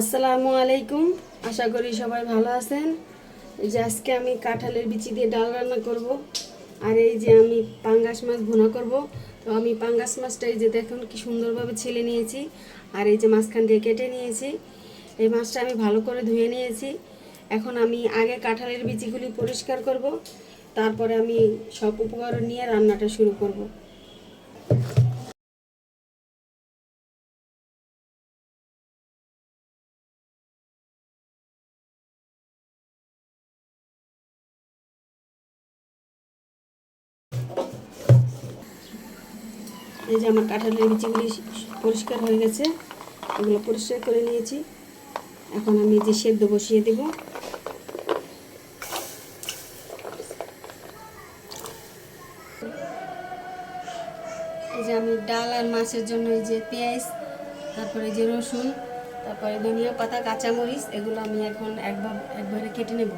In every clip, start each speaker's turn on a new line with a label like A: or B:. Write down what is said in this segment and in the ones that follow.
A: আসসালামু আলাইকুম। আশা করি সবাই ভালো আছেন। এই যে আজকে আমি কাঁঠালের বিচি দিয়ে ডাল রান্না করব আর এই যে আমি পাঙ্গাস মাছ ভুনা করব। তো আমি পাঙ্গাস মাছটা এই যে দেখুন কি সুন্দরভাবে ছেলে নিয়েছি আর এই যে মাঝখান দিয়ে কেটে নিয়েছি। এই মাছটা আমি ভালো করে ধুয়ে নিয়েছি। এখন আমি আগে কাঁঠালের বিচিগুলি পরিষ্কার করব। তারপরে আমি সব উপকরণ নিয়ে রান্নাটা শুরু করব। এই যে আমার কাঁঠালের বিচিগুলি পরিষ্কার হয়ে গেছে, এগুলো পরিষ্কার করে নিয়েছি। এখন আমি যে সেদ্ধ বসিয়ে দেব। এই যে আমি ডাল আর মাছের জন্য এই যে পেঁয়াজ, তারপরে যে রসুন, তারপরে ধনিয়া পাতা, কাঁচামরিচ, এগুলো আমি এখন একবার একবারে কেটে নেব।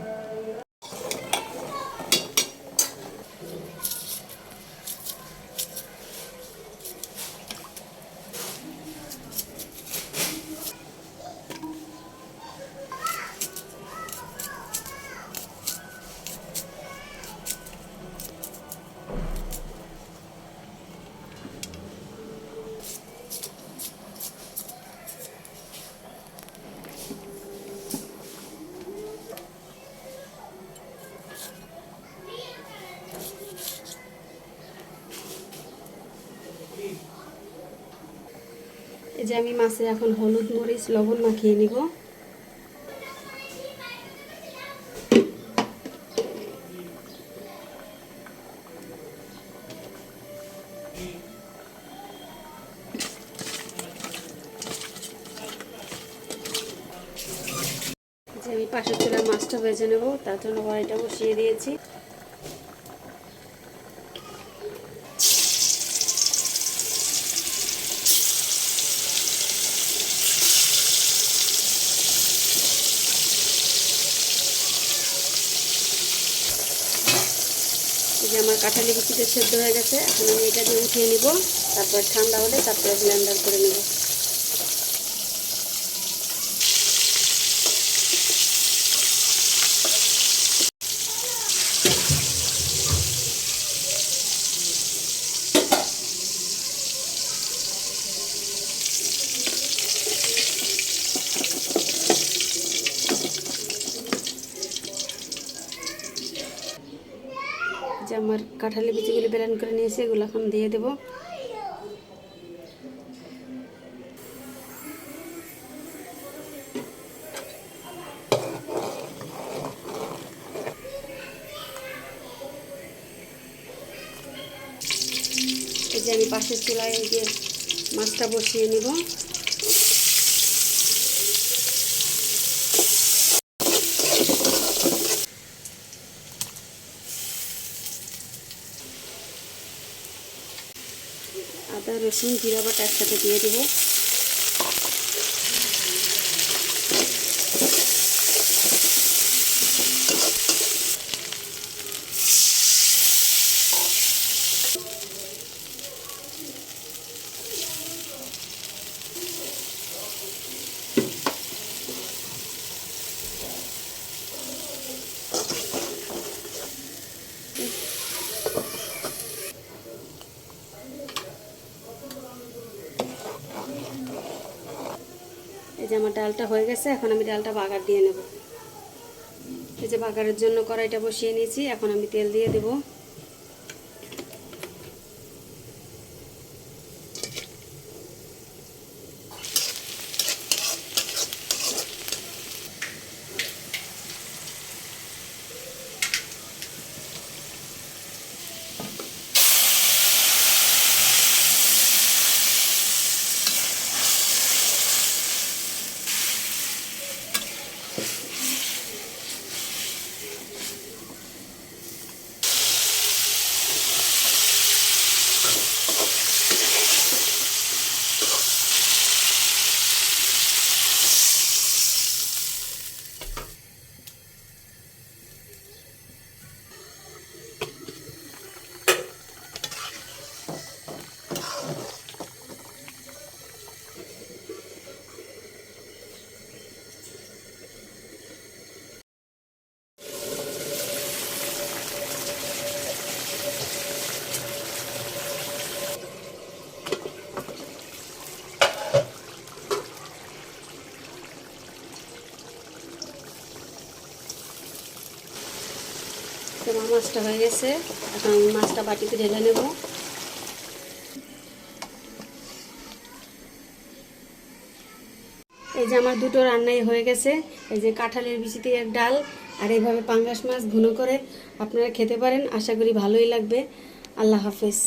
A: এই যে আমি মাছে এখন হলুদ মরিচ, লবণ মাখিয়ে নিব। যে আমি পাশের চুলার মাছটা ভেজে নেব, তার জন্য বসিয়ে দিয়েছি। যে আমার কাঁঠালি বিচিটা সেদ্ধ হয়ে গেছে, এখন আমি এটা দিয়ে উঠিয়ে নিব। তারপর ঠান্ডা হলে তারপরে ব্লেন্ডার করে নেব। যে আমার কাঁঠালি বিচিগুলি ব্লেন্ড করে নিয়েছি, এগুলো এখন দিয়ে দেব। এই যে আমি পাশের চুলায় এই যে মাছটা বসিয়ে নিব। আদা রসুন জিরা বাটা একসাথে দিয়ে দেবো। এই যে আমার ডালটা হয়ে গেছে, এখন আমি ডালটা বাগার দিয়ে নেব। এই যে বাগারের জন্য কড়াইটা বসিয়ে নিয়েছি, এখন আমি তেল দিয়ে দেব। তো মাছটা হয়ে গেছে। এখন আমি মাছটা বাটিতে ঢেলে নেব। এই যে আমার দুটো রান্নাই হয়ে গেছে। এই যে কাঁঠালের বিচিতে এক ডাল আর এইভাবে পাঙ্গাস মাছ ভুনো করে আপনারা খেতে পারেন। আশা করি ভালোই লাগবে। আল্লাহ হাফেজ।